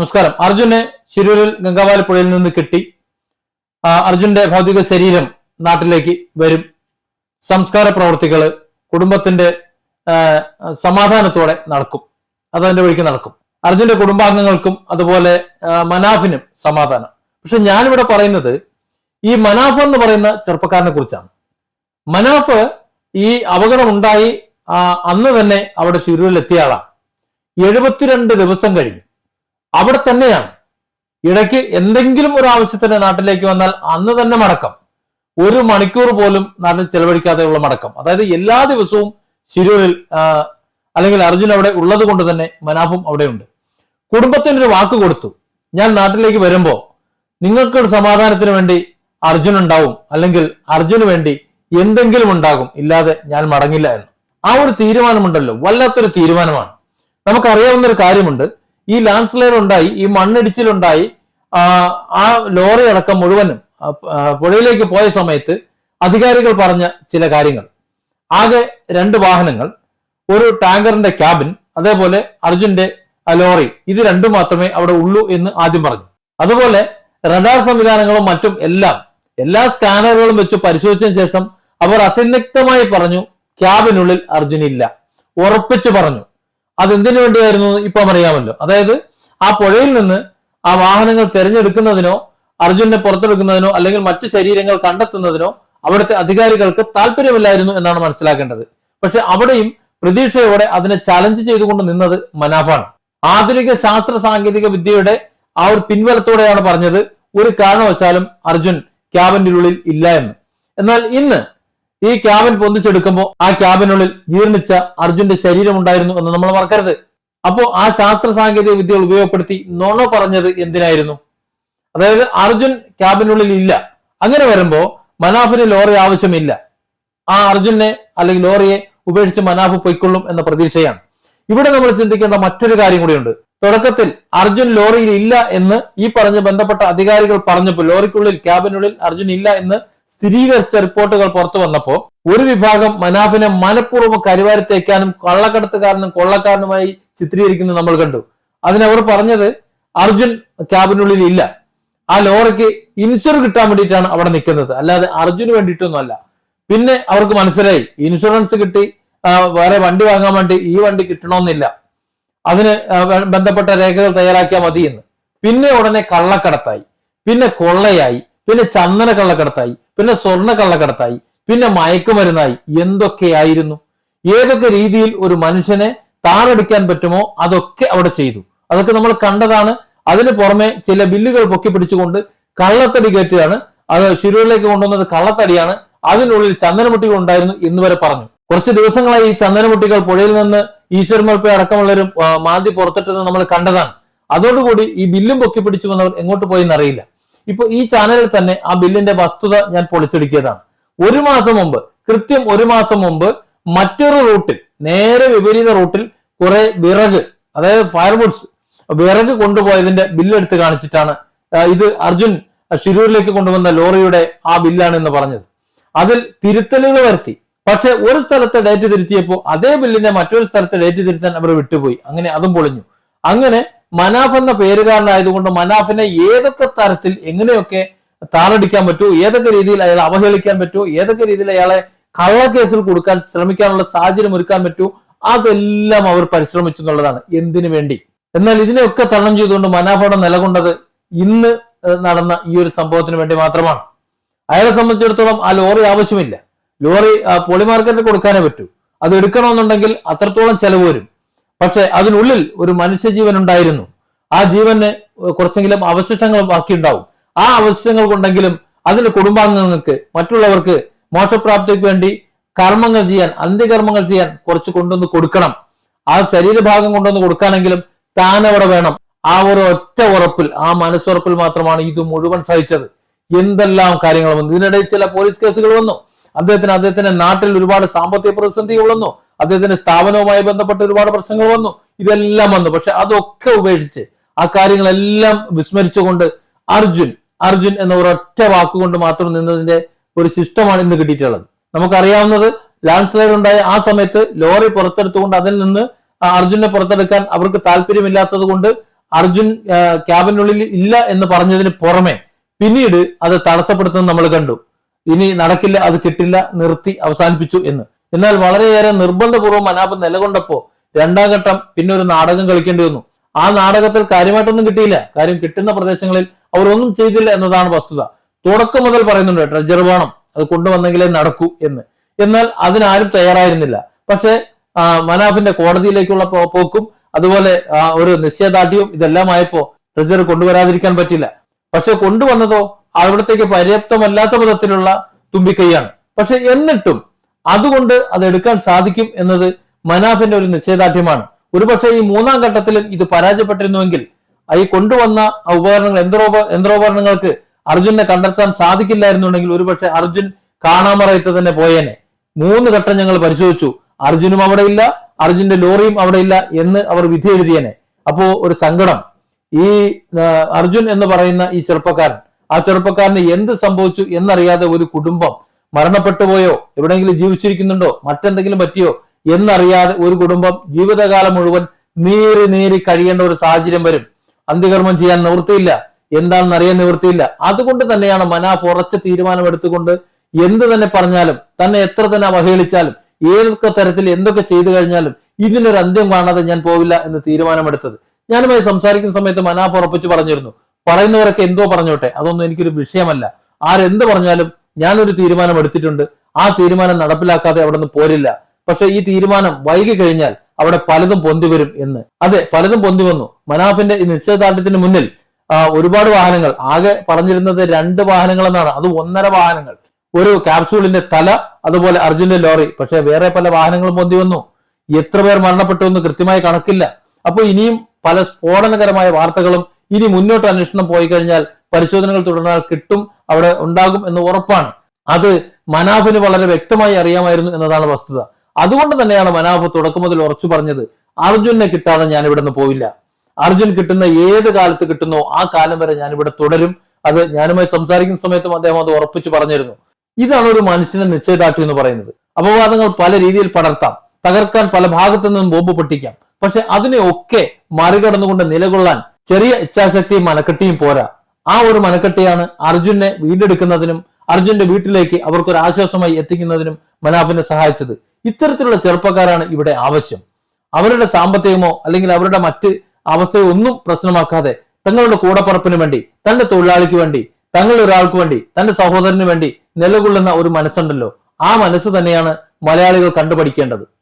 നമസ്കാരം. അർജുനെ ശിരൂരിൽ ഗംഗാവാലി പുഴയിൽ നിന്ന് കിട്ടി. അർജുന്റെ ഭൗതിക ശരീരം നാട്ടിലേക്ക് വരും. സംസ്കാര പ്രവർത്തികൾ കുടുംബത്തിന്റെ സമാധാനത്തോടെ നടക്കും. അത് അതിന്റെ വഴിക്ക് നടക്കും. അർജുന്റെ കുടുംബാംഗങ്ങൾക്കും അതുപോലെ മനാഫിനും സമാധാനം. പക്ഷെ ഞാനിവിടെ പറയുന്നത് ഈ മനാഫ് എന്ന് പറയുന്ന ചെറുപ്പക്കാരനെ കുറിച്ചാണ്. മനാഫ് ഈ അപകടം ഉണ്ടായി അന്ന് തന്നെ അവിടെ ശിരൂരിൽ എത്തിയ ആളാണ്. എഴുപത്തിരണ്ട് ദിവസം കഴിഞ്ഞു. അവിടെ തന്നെയാണ്. ഇടയ്ക്ക് എന്തെങ്കിലും ഒരു ആവശ്യത്തിന് നാട്ടിലേക്ക് വന്നാൽ അന്ന് തന്നെ മടക്കം. ഒരു മണിക്കൂർ പോലും നാട്ടിൽ ചെലവഴിക്കാതെയുള്ള മടക്കം. അതായത് എല്ലാ ദിവസവും ശിരൂരിൽ അല്ലെങ്കിൽ അർജുൻ അവിടെ ഉള്ളത് കൊണ്ട് തന്നെ മനാഫും അവിടെയുണ്ട്. കുടുംബത്തിന് ഒരു വാക്ക് കൊടുത്തു. ഞാൻ നാട്ടിലേക്ക് വരുമ്പോ നിങ്ങൾക്ക് ഒരു സമാധാനത്തിന് വേണ്ടി അർജുൻ ഉണ്ടാവും അല്ലെങ്കിൽ അർജുന് വേണ്ടി എന്തെങ്കിലും ഉണ്ടാകും ഇല്ലാതെ ഞാൻ മടങ്ങില്ല എന്ന്. ആ ഒരു തീരുമാനമുണ്ടല്ലോ. വല്ലാത്തൊരു തീരുമാനമാണ്. നമുക്കറിയാവുന്ന ഒരു കാര്യമുണ്ട്. ഈ ലാൻഡ് സ്ലൈഡ് ഉണ്ടായി ഈ മണ്ണിടിച്ചിലുണ്ടായി ആ, ലോറി അടക്കം മുഴുവനും പുഴയിലേക്ക് പോയ സമയത്ത് അധികാരികൾ പറഞ്ഞ ചില കാര്യങ്ങൾ. ആകെ രണ്ട് വാഹനങ്ങൾ ഒരു ടാങ്കറിന്റെ ക്യാബിൻ അതേപോലെ അർജുന്റെ ലോറി ഇത് രണ്ടും മാത്രമേ അവിടെ ഉള്ളൂ എന്ന് ആദ്യം പറഞ്ഞു. അതുപോലെ റഡാർ സംവിധാനങ്ങളും മറ്റും എല്ലാം എല്ലാ സ്കാനറുകളും വെച്ച് പരിശോധിച്ചതിന് ശേഷം അവർ അസന്നിഗ്ധമായി പറഞ്ഞു ക്യാബിനുള്ളിൽ അർജുൻ ഇല്ല. ഉറപ്പിച്ചു പറഞ്ഞു. അതെന്തിനു വേണ്ടിയായിരുന്നു? ഇപ്പം അറിയാമല്ലോ അതായത് ആ പുഴയിൽ നിന്ന് ആ വാഹനങ്ങൾ തിരഞ്ഞെടുക്കുന്നതിനോ അർജുനെ പുറത്തെടുക്കുന്നതിനോ അല്ലെങ്കിൽ മറ്റു ശരീരങ്ങൾ കണ്ടെത്തുന്നതിനോ അവിടുത്തെ അധികാരികൾക്ക് താല്പര്യമില്ലായിരുന്നു എന്നാണ് മനസ്സിലാക്കേണ്ടത്. പക്ഷെ അവിടെയും പ്രതീക്ഷയോടെ അതിനെ ചലഞ്ച് ചെയ്തുകൊണ്ട് നിന്നത് മനാഫാണ്. ആധുനിക ശാസ്ത്ര സാങ്കേതിക വിദ്യയുടെ ആ ഒരു പിൻബലത്തോടെയാണ് പറഞ്ഞത് ഒരു കാരണവശാലും അർജുൻ ക്യാബിന്റെ ഉള്ളിൽ ഇല്ല എന്ന്. എന്നാൽ ഇന്ന് ഈ ക്യാബിൻ പൊന്തിച്ചെടുക്കുമ്പോൾ ആ ക്യാബിനുള്ളിൽ ജീർണിച്ച അർജുന്റെ ശരീരം ഉണ്ടായിരുന്നു എന്ന് നമ്മൾ മറക്കരുത്. അപ്പോ ആ ശാസ്ത്ര സാങ്കേതിക വിദ്യകൾ ഉപയോഗപ്പെടുത്തി നോണോ പറഞ്ഞത് എന്തിനായിരുന്നു? അതായത് അർജുൻ ക്യാബിനുള്ളിൽ ഇല്ല. അങ്ങനെ വരുമ്പോ മനാഫിന് ലോറി ആവശ്യമില്ല. ആ അർജുനെ അല്ലെങ്കിൽ ലോറിയെ ഉപേക്ഷിച്ച് മനാഫ് പൊയ്ക്കൊള്ളും എന്ന പ്രതീക്ഷയാണ്. ഇവിടെ നമ്മൾ ചിന്തിക്കേണ്ട മറ്റൊരു കാര്യം കൂടിയുണ്ട്. തുടക്കത്തിൽ അർജുൻ ലോറിയിൽ ഇല്ല എന്ന് ഈ പറഞ്ഞ് ബന്ധപ്പെട്ട അധികാരികൾ പറഞ്ഞപ്പോൾ ലോറിക്കുള്ളിൽ ക്യാബിനുള്ളിൽ അർജുൻ ഇല്ല എന്ന് സ്ഥിരീകരിച്ച റിപ്പോർട്ടുകൾ പുറത്തു വന്നപ്പോൾ ഒരു വിഭാഗം മനാഫിനെ മനഃപൂർവം കരുവാരത്തേക്കാനും കള്ളക്കടത്തുകാരനും കൊള്ളക്കാരനുമായി ചിത്രീകരിക്കുന്നത് നമ്മൾ കണ്ടു. അതിനവർ പറഞ്ഞത് അർജുൻ ക്യാബിനുള്ളിൽ ഇല്ല. ആ ലോറിക്ക് ഇൻഷുർ കിട്ടാൻ വേണ്ടിയിട്ടാണ് അവിടെ നിൽക്കുന്നത്. അല്ലാതെ അർജുന് വേണ്ടിയിട്ടൊന്നുമല്ല. പിന്നെ അവർക്ക് മനസ്സിലായി. ഇൻഷുറൻസ് കിട്ടി വേറെ വണ്ടി വാങ്ങാൻ വേണ്ടി ഈ വണ്ടി കിട്ടണമെന്നില്ല. അതിന് ബന്ധപ്പെട്ട രേഖകൾ തയ്യാറാക്കിയാൽ മതി എന്ന് പിന്നെ ഉടനെ കള്ളക്കടത്തായി. പിന്നെ കൊള്ളയായി. പിന്നെ ചന്ദന കള്ളക്കടത്തായി. പിന്നെ സ്വർണ കള്ളക്കടത്തായി പിന്നെ മയക്കുമരുന്നായി. എന്തൊക്കെയായിരുന്നു? ഏതൊക്കെ രീതിയിൽ ഒരു മനുഷ്യനെ താറടിക്കാൻ പറ്റുമോ അതൊക്കെ അവിടെ ചെയ്തു. അതൊക്കെ നമ്മൾ കണ്ടതാണ്. അതിന് പുറമെ ചില ബില്ലുകൾ പൊക്കി പിടിച്ചുകൊണ്ട് കള്ളത്തടി കയറ്റുകയാണ്. അത് ശിരൂരിലേക്ക് കൊണ്ടുവന്നത് കള്ളത്തടിയാണ്. അതിനുള്ളിൽ ചന്ദനമുട്ടികൾ ഉണ്ടായിരുന്നു എന്ന് വരെ പറഞ്ഞു. കുറച്ച് ദിവസങ്ങളായി ഈ ചന്ദനമുട്ടികൾ പുഴയിൽ നിന്ന് ഈശ്വരമൽപ്പ അടക്കമുള്ളവരും മാന്തി പുറത്തിട്ടെന്ന് നമ്മൾ കണ്ടതാണ്. അതോടുകൂടി ഈ ബില്ലും പൊക്കി പിടിച്ചു വന്നവർ എങ്ങോട്ട് പോയെന്ന് അറിയില്ല ഇപ്പൊ ഈ ചാനലിൽ തന്നെ ആ ബില്ലിന്റെ വസ്തുത ഞാൻ പൊളിച്ചെടുക്കിയതാണ്. ഒരു മാസം മുമ്പ് കൃത്യം ഒരു മാസം മുമ്പ് മറ്റൊരു റൂട്ടിൽ നേരെ വിപരീത റൂട്ടിൽ കുറെ വിറക് അതായത് ഫയർവുഡ്സ് വിറക് കൊണ്ടുപോയതിന്റെ ബില്ലെടുത്ത് കാണിച്ചിട്ടാണ് ഇത് അർജുൻ ഷിരൂരിലേക്ക് കൊണ്ടുവന്ന ലോറിയുടെ ആ ബില്ലാണ് എന്ന് പറഞ്ഞത്. അതിൽ തിരുത്തലുകൾ വരുത്തി. പക്ഷെ ഒരു സ്ഥലത്തെ ഡേറ്റ് തിരുത്തിയപ്പോൾ അതേ ബില്ലിനെ മറ്റൊരു സ്ഥലത്തെ ഡേറ്റ് തിരുത്താൻ അവർ വിട്ടുപോയി. അങ്ങനെ അതും പൊളിഞ്ഞു. അങ്ങനെ മനാഫ് എന്ന പേരുകാരനായതുകൊണ്ട് മനാഫിനെ ഏതൊക്കെ തരത്തിൽ എങ്ങനെയൊക്കെ താറടിക്കാൻ പറ്റുമോ ഏതൊക്കെ രീതിയിൽ അയാളെ അവഹേളിക്കാൻ പറ്റുമോ ഏതൊക്കെ രീതിയിൽ അയാളെ കള്ളക്കേസിൽ കൊടുക്കാൻ ശ്രമിക്കാനുള്ള സാഹചര്യം ഒരുക്കാൻ പറ്റുമോ അതെല്ലാം അവർ പരിശ്രമിച്ചു എന്നുള്ളതാണ് എന്തിനു വേണ്ടി. എന്നാൽ ഇതിനെയൊക്കെ തരണം ചെയ്തുകൊണ്ട് മനാഫോടെ നിലകൊണ്ടത് ഇന്ന് നടന്ന ഈ ഒരു സംഭവത്തിന് വേണ്ടി മാത്രമാണ്. അയാളെ സംബന്ധിച്ചിടത്തോളം ആ ലോറി ആവശ്യമില്ല. ലോറി പോളിമാർക്കറ്റിൽ പോളി മാർക്കറ്റിൽ കൊടുക്കാനേ പറ്റൂ. അത് എടുക്കണമെന്നുണ്ടെങ്കിൽ അത്രത്തോളം ചെലവ് വരും. പക്ഷെ അതിനുള്ളിൽ ഒരു മനുഷ്യജീവൻ ഉണ്ടായിരുന്നു. ആ ജീവന് കുറച്ചെങ്കിലും അവശിഷ്ടങ്ങൾ ബാക്കിയുണ്ടാവും. ആ അവശിഷ്ടങ്ങൾ കൊണ്ടെങ്കിലും അതിന്റെ കുടുംബാംഗങ്ങൾക്ക് മറ്റുള്ളവർക്ക് മോക്ഷപ്രാപ്തിക്ക് വേണ്ടി കർമ്മങ്ങൾ ചെയ്യാൻ അന്ത്യകർമ്മങ്ങൾ ചെയ്യാൻ കുറച്ച് കൊണ്ടുവന്ന് കൊടുക്കണം. ആ ശരീരഭാഗം കൊണ്ടുവന്ന് കൊടുക്കാനെങ്കിലും താൻ അവിടെ വേണം. ആ ഒരു ഒറ്റ ഉറപ്പിൽ ആ മനസ്സുറപ്പിൽ മാത്രമാണ് ഇത് മുഴുവൻ സഹിച്ചത്. എന്തെല്ലാം കാര്യങ്ങൾ വന്നു. ഇതിനിടയിൽ ചില പോലീസ് കേസുകൾ വന്നു. അദ്ദേഹത്തിന് അദ്ദേഹത്തിന്റെ നാട്ടിൽ ഒരുപാട് സാമ്പത്തിക പ്രതിസന്ധികൾ വന്നു. അദ്ദേഹത്തിന്റെ സ്ഥാപനവുമായി ബന്ധപ്പെട്ട ഒരുപാട് പ്രശ്നങ്ങൾ വന്നു. ഇതെല്ലാം വന്നു. പക്ഷെ അതൊക്കെ ഉപേക്ഷിച്ച് ആ കാര്യങ്ങളെല്ലാം വിസ്മരിച്ചുകൊണ്ട് അർജുൻ അർജുൻ എന്ന ഒരൊറ്റ വാക്കുകൊണ്ട് മാത്രം നിന്നതിന്റെ ഒരു സിസ്റ്റമാണ് ഇന്ന് കിട്ടിയിട്ടുള്ളത്. നമുക്കറിയാവുന്നത് ലാൻഡ് സ്ലൈഡ് ഉണ്ടായ ആ സമയത്ത് ലോറി പുറത്തെടുത്തുകൊണ്ട് അതിൽ നിന്ന് അർജുനെ പുറത്തെടുക്കാൻ അവർക്ക് താല്പര്യമില്ലാത്തത് കൊണ്ട് അർജുൻ ക്യാബിനുള്ളിൽ ഇല്ല എന്ന് പറഞ്ഞതിന് പുറമെ പിന്നീട് അത് തടസ്സപ്പെടുത്തുന്നത് നമ്മൾ കണ്ടു. ഇനി നടക്കില്ല അത് കിട്ടില്ല നിർത്തി അവസാനിപ്പിച്ചു എന്ന്. എന്നാൽ വളരെയേറെ നിർബന്ധപൂർവം മനാപ് നിലകൊണ്ടപ്പോ രണ്ടാം ഘട്ടം പിന്നെ ഒരു നാടകം കളിക്കേണ്ടി വന്നു. ആ നാടകത്തിൽ കാര്യമായിട്ടൊന്നും കിട്ടിയില്ല. കാര്യം കിട്ടുന്ന പ്രദേശങ്ങളിൽ അവർ ഒന്നും ചെയ്തില്ല എന്നതാണ് വസ്തുത. തുടക്കം മുതൽ പറയുന്നുണ്ട് ട്രജർ വേണം അത് കൊണ്ടുവന്നെങ്കിലേ നടക്കൂ എന്ന്. എന്നാൽ അതിനാരും തയ്യാറായിരുന്നില്ല. പക്ഷേ മനാഫിന്റെ കോടതിയിലേക്കുള്ള പോക്കും അതുപോലെ ഒരു നിശ്ചയദാർഢ്യവും ഇതെല്ലാം ആയപ്പോ ട്രജർ കൊണ്ടുവരാതിരിക്കാൻ പറ്റില്ല. പക്ഷെ കൊണ്ടുവന്നതോ അവിടത്തേക്ക് പര്യാപ്തമല്ലാത്ത വിധത്തിലുള്ള തുമ്പിക്കൈയാണ്. പക്ഷെ എന്നിട്ടും അതുകൊണ്ട് അത് എടുക്കാൻ സാധിക്കും എന്നത് മനാഫിന്റെ ഒരു നിശ്ചയദാർഢ്യമാണ്. ഒരുപക്ഷെ ഈ മൂന്നാം ഘട്ടത്തിലും ഇത് പരാജയപ്പെട്ടിരുന്നുവെങ്കിൽ ഈ കൊണ്ടുവന്ന ഉപകരണങ്ങൾ യന്ത്രോപ യന്ത്രോപകരണങ്ങൾക്ക് അർജുനെ കണ്ടെത്താൻ സാധിക്കില്ലായിരുന്നുണ്ടെങ്കിൽ ഒരുപക്ഷെ അർജുൻ കാണാമറയത്ത് തന്നെ പോയേനെ. മൂന്ന് ഘട്ടം ഞങ്ങൾ പരിശോധിച്ചു. അർജുനും അവിടെ ഇല്ല അർജുന്റെ ലോറിയും അവിടെ ഇല്ല എന്ന് അവർ വിധി എഴുതിയേനെ. അപ്പോ ഒരു സങ്കടം. ഈ അർജുൻ എന്ന് പറയുന്ന ഈ ചെറുപ്പക്കാരൻ ആ ചെറുപ്പക്കാരന് എന്ത് സംഭവിച്ചു എന്നറിയാതെ ഒരു കുടുംബം മരണപ്പെട്ടു പോയോ എവിടെയെങ്കിലും ജീവിച്ചിരിക്കുന്നുണ്ടോ? മറ്റെന്തെങ്കിലും പറ്റിയോ? എന്നറിയാതെ ഒരു കുടുംബം ജീവിതകാലം മുഴുവൻ നീറി നീറി കഴിയേണ്ട ഒരു സാഹചര്യം വരും. അന്ത്യകർമ്മം ചെയ്യാൻ നിവൃത്തിയില്ല. എന്താണെന്ന് അറിയാൻ നിവൃത്തിയില്ല. അതുകൊണ്ട് തന്നെയാണ് മനാഫ് ഉറച്ച തീരുമാനം എടുത്തുകൊണ്ട് എന്ത് തന്നെ പറഞ്ഞാലും തന്നെ എത്ര തന്നെ അവഹേളിച്ചാലും ഏതൊക്കെ തരത്തിൽ എന്തൊക്കെ ചെയ്തു കഴിഞ്ഞാലും ഇതിനൊരു അന്ത്യം കാണാതെ ഞാൻ പോവില്ല എന്ന് തീരുമാനമെടുത്തത്. ഞാനുമായി സംസാരിക്കുന്ന സമയത്ത് മനാഫ് ഉറപ്പിച്ച് പറഞ്ഞിരുന്നു. പറയുന്നവരൊക്കെ എന്തോ പറഞ്ഞോട്ടെ? അതൊന്നും എനിക്കൊരു വിഷയമല്ല. ആരെന്ത് പറഞ്ഞാലും ഞാനൊരു തീരുമാനം എടുത്തിട്ടുണ്ട്. ആ തീരുമാനം നടപ്പിലാക്കാതെ അവിടെ നിന്ന് പോരില്ല. പക്ഷെ ഈ തീരുമാനം വൈകി കഴിഞ്ഞാൽ അവിടെ പലതും പൊന്തി വരും എന്ന്. അതെ പലതും പൊന്തി വന്നു. മനാഫിന്റെ ഈ നിശ്ചയദാർഢ്യത്തിന് മുന്നിൽ ഒരുപാട് വാഹനങ്ങൾ. ആകെ പറഞ്ഞിരുന്നത് രണ്ട് വാഹനങ്ങൾ എന്നാണ് അത് ഒന്നര വാഹനങ്ങൾ. ഒരു കാപ്സൂളിന്റെ തല അതുപോലെ അർജുന്റെ ലോറി. പക്ഷെ വേറെ പല വാഹനങ്ങളും പൊന്തി വന്നു. എത്ര പേർ മരണപ്പെട്ടു എന്ന് കൃത്യമായി കണക്കില്ല. അപ്പോൾ ഇനിയും പല സ്ഫോടനകരമായ വാർത്തകളും ഇനി മുന്നോട്ട് അന്വേഷണം പോയി കഴിഞ്ഞാൽ പരിശോധനകൾ തുടർന്നാൽ കിട്ടും. അവിടെ ഉണ്ടാകും എന്ന് ഉറപ്പാണ്. അത് മനാഫിന് വളരെ വ്യക്തമായി അറിയാമായിരുന്നു എന്നതാണ് വസ്തുത. അതുകൊണ്ട് തന്നെയാണ് മനാഫ് തുടക്കം മുതൽ ഉറച്ചു പറഞ്ഞത് അർജുനെ കിട്ടാതെ ഞാൻ ഇവിടെ നിന്ന് പോവില്ല. അർജുൻ കിട്ടുന്ന ഏത് കാലത്ത് കിട്ടുന്നോ ആ കാലം വരെ ഞാൻ ഇവിടെ തുടരും. അത് ഞാനുമായി സംസാരിക്കുന്ന സമയത്തും അദ്ദേഹം അത് ഉറപ്പിച്ചു പറഞ്ഞിരുന്നു. ഇതാണ് ഒരു മനുഷ്യനെ നിശ്ചയദാർഢ്യം എന്ന് പറയുന്നത്. അപവാദങ്ങൾ പല രീതിയിൽ പടർത്താം. തകർക്കാൻ പല ഭാഗത്തു നിന്നും ബോംബ് പൊട്ടിക്കാം. പക്ഷെ അതിനെയൊക്കെ മറികടന്നുകൊണ്ട് നിലകൊള്ളാൻ ചെറിയ ഇച്ഛാശക്തിയും മനക്കെട്ടിയും പോരാ. ആ ഒരു മനക്കെട്ടിയാണ് അർജുനെ വീണ്ടെടുക്കുന്നതിനും അർജുന്റെ വീട്ടിലേക്ക് അവർക്കൊരു ആശ്വാസമായി എത്തിക്കുന്നതിനും മനാഫിനെ സഹായിച്ചത്. ഇത്തരത്തിലുള്ള ചെറുപ്പക്കാരാണ് ഇവിടെ ആവശ്യം. അവരുടെ സാമ്പത്തികമോ അല്ലെങ്കിൽ അവരുടെ മറ്റ് അവസ്ഥയോ ഒന്നും പ്രശ്നമാക്കാതെ തങ്ങളുടെ കൂടപ്പറപ്പിന് വേണ്ടി തന്റെ തൊഴിലാളിക്ക് വേണ്ടി തങ്ങളുടെ ഒരാൾക്ക് വേണ്ടി തന്റെ സഹോദരന് വേണ്ടി നിലകൊള്ളുന്ന ഒരു മനസ്സുണ്ടല്ലോ. ആ മനസ്സ് തന്നെയാണ് മലയാളികൾ കണ്ടുപഠിക്കേണ്ടത്.